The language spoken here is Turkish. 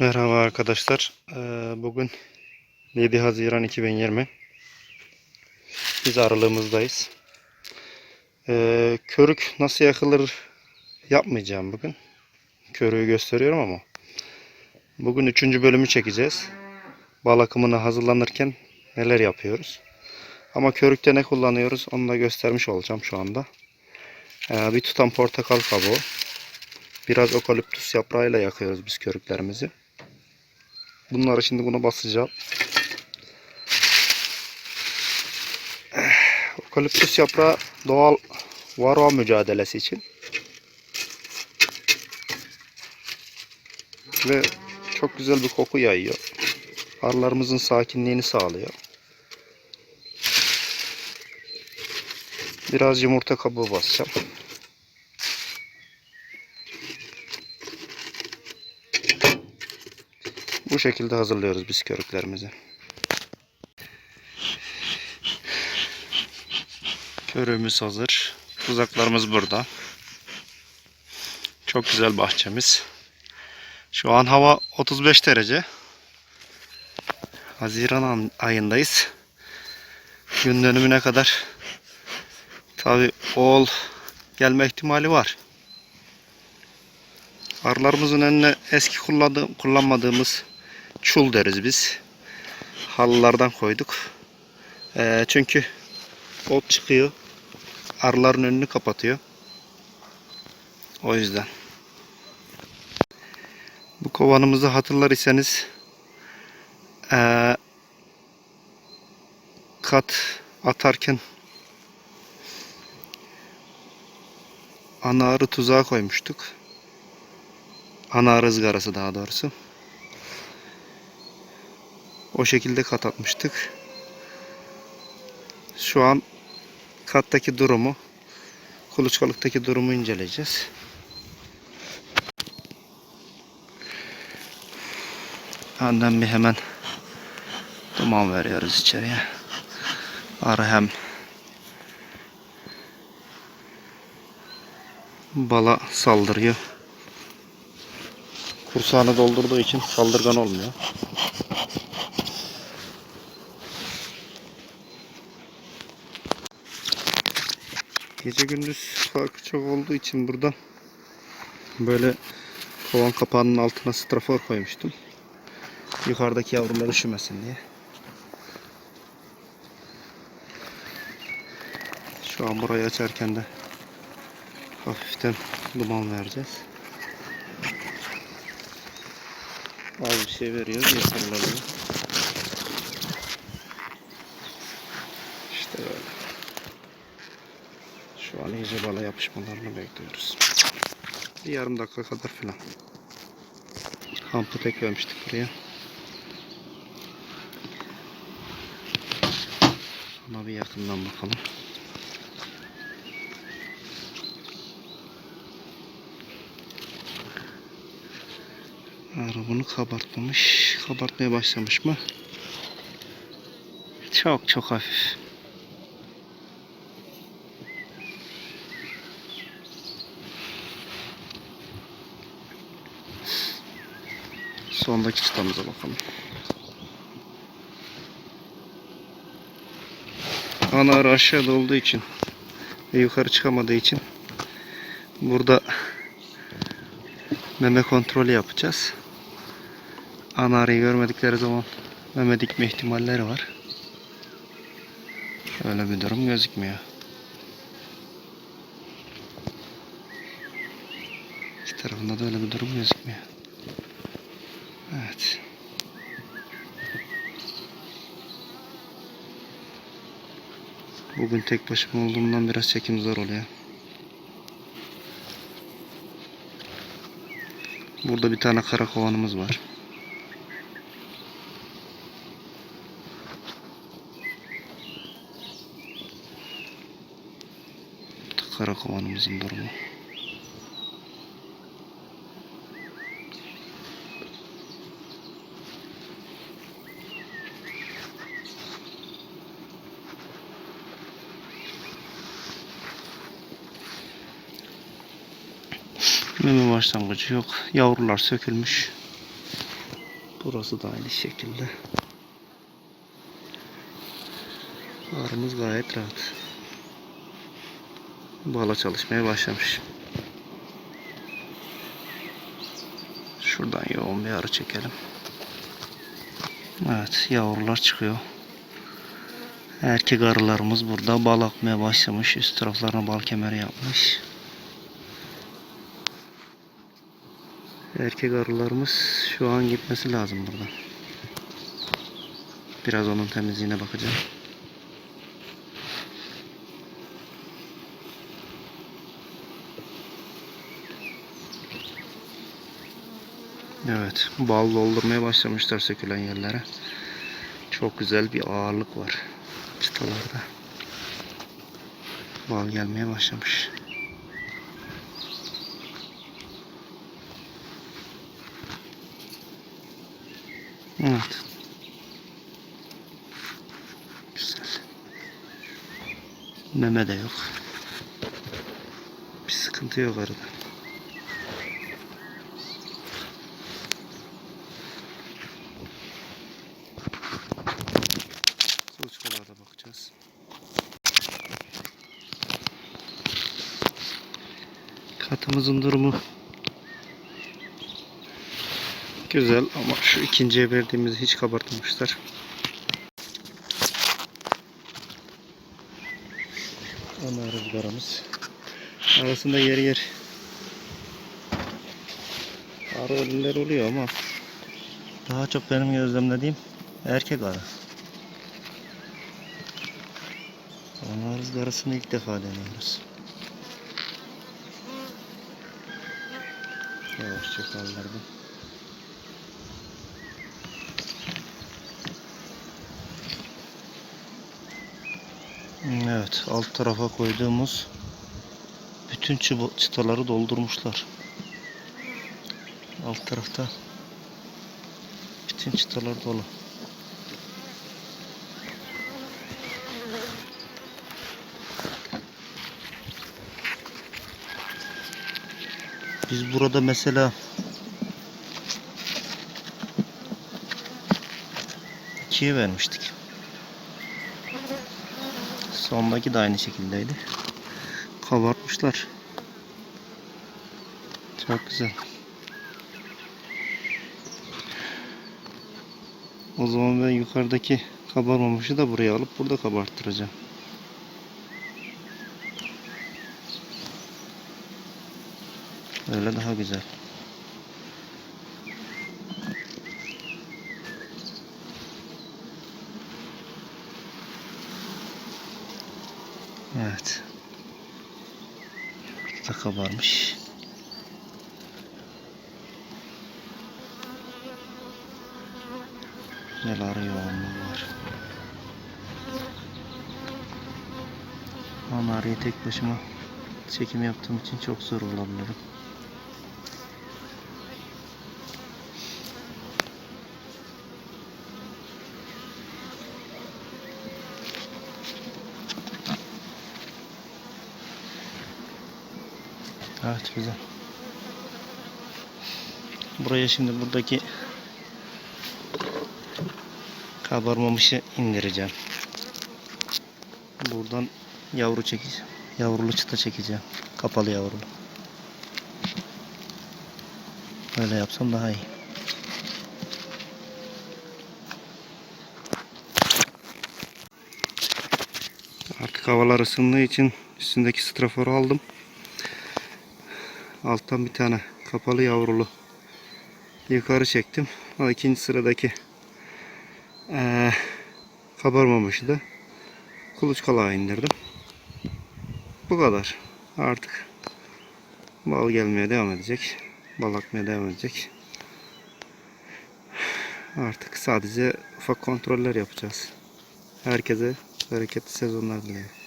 Merhaba arkadaşlar. Ee, Bugün 7 Haziran 2020. Biz aralığımızdayız. Ee, Körük nasıl yakılır yapmayacağım bugün. Körüğü gösteriyorum ama. Bugün 3. bölümü çekeceğiz. Bal akımına hazırlanırken neler yapıyoruz. Ama körükte ne kullanıyoruz onu da göstermiş olacağım şu anda. Ee, Bir tutam portakal kabuğu. Biraz okaliptüs yaprağıyla yakıyoruz biz körüklerimizi. Bunları şimdi buna basacağım. Okaliptüs yaprağı doğal varroa mücadelesi için. Ve çok güzel bir koku yayıyor. Arılarımızın sakinliğini sağlıyor. Biraz yumurta kabuğu basacağım. Şekilde hazırlıyoruz biz körüklerimizi. Körüğümüz hazır. Tuzaklarımız burada. Çok güzel bahçemiz. Şu an hava 35 derece. Haziran an- ayındayız. Gün dönümüne kadar tabi oğul gelme ihtimali var. Arılarımızın önüne eski kullandığım, kullanmadığımız çul deriz biz. Halılardan koyduk. Ee, çünkü ot çıkıyor. Arıların önünü kapatıyor. O yüzden. Bu kovanımızı hatırlar iseniz ee, kat atarken ana arı tuzağa koymuştuk. Ana arı ızgarası daha doğrusu. O şekilde kat atmıştık. Şu an kattaki durumu, kuluçkalıktaki durumu inceleyeceğiz. Önden bir hemen duman veriyoruz içeriye. Arı hem bala saldırıyor. Kursağını doldurduğu için saldırgan olmuyor. Gece gündüz farkı çok olduğu için burada böyle kovan kapağının altına strafor koymuştum. Yukarıdaki yavrular üşümesin diye. Şu an burayı açarken de hafiften duman vereceğiz. Az bir şey veriyor yeterli İşte böyle. Şu an iyice bala yapışmalarını bekliyoruz. Bir yarım dakika kadar falan. Kampı tek vermiştik buraya. Ama bir yakından bakalım. Arı bunu kabartmamış. Kabartmaya başlamış mı? Çok çok hafif. Sondaki çıtamıza bakalım. Ana arı aşağıda olduğu için ve yukarı çıkamadığı için burada meme kontrolü yapacağız. Ana arıyı görmedikleri zaman meme dikme ihtimalleri var. Öyle bir durum gözükmüyor. Tarafında da öyle bir durum gözükmüyor. Evet. Bugün tek başıma olduğumdan biraz çekim zor oluyor. Burada bir tane kara kovanımız var. Kara kovanımızın durumu. Meme başlangıcı yok. Yavrular sökülmüş. Burası da aynı şekilde. Arımız gayet rahat. Bala çalışmaya başlamış. Şuradan yoğun bir arı çekelim. Evet yavrular çıkıyor. Erkek arılarımız burada bal akmaya başlamış. Üst taraflarına bal kemeri yapmış. Erkek arılarımız şu an gitmesi lazım buradan. Biraz onun temizliğine bakacağım. Evet, bal doldurmaya başlamışlar sökülen yerlere. Çok güzel bir ağırlık var çıtalarda. Bal gelmeye başlamış. Evet. Güzel. Meme de yok. Bir sıkıntı yok arada. Kuluçkalara bakacağız. Katımızın durumu güzel ama şu ikinciye verdiğimizi hiç kabartmamışlar. Ana rüzgarımız. Arasında yer yer arı ölüler oluyor ama daha çok benim gözlemlediğim erkek arı. Ana rüzgarısını ilk defa deniyoruz. Yavaşça kaldırdım. Evet, alt tarafa koyduğumuz bütün çıtaları doldurmuşlar. Alt tarafta bütün çıtalar dolu. Biz burada mesela ikiye vermiştik. Sondaki de aynı şekildeydi. Kabartmışlar. Çok güzel. O zaman ben yukarıdaki kabarmamışı da buraya alıp burada kabarttıracağım. Öyle daha güzel. Evet. Burada kabarmış. Güzel arı yoğunluğu var. Ama arıyı tek başıma çekim yaptığım için çok zor olabilirim. Evet güzel. Buraya şimdi buradaki kabarmamışı indireceğim. Buradan yavru çekeceğim. Yavrulu çıta çekeceğim. Kapalı yavrulu. Böyle yapsam daha iyi. Artık havalar ısındığı için üstündeki straforu aldım. Alttan bir tane kapalı yavrulu yukarı çektim. O ikinci sıradaki eee kabarmamışı da kuluçkalığa indirdim. Bu kadar. Artık bal gelmeye devam edecek. Bal akmaya devam edecek. Artık sadece ufak kontroller yapacağız. Herkese bereketli sezonlar diliyorum.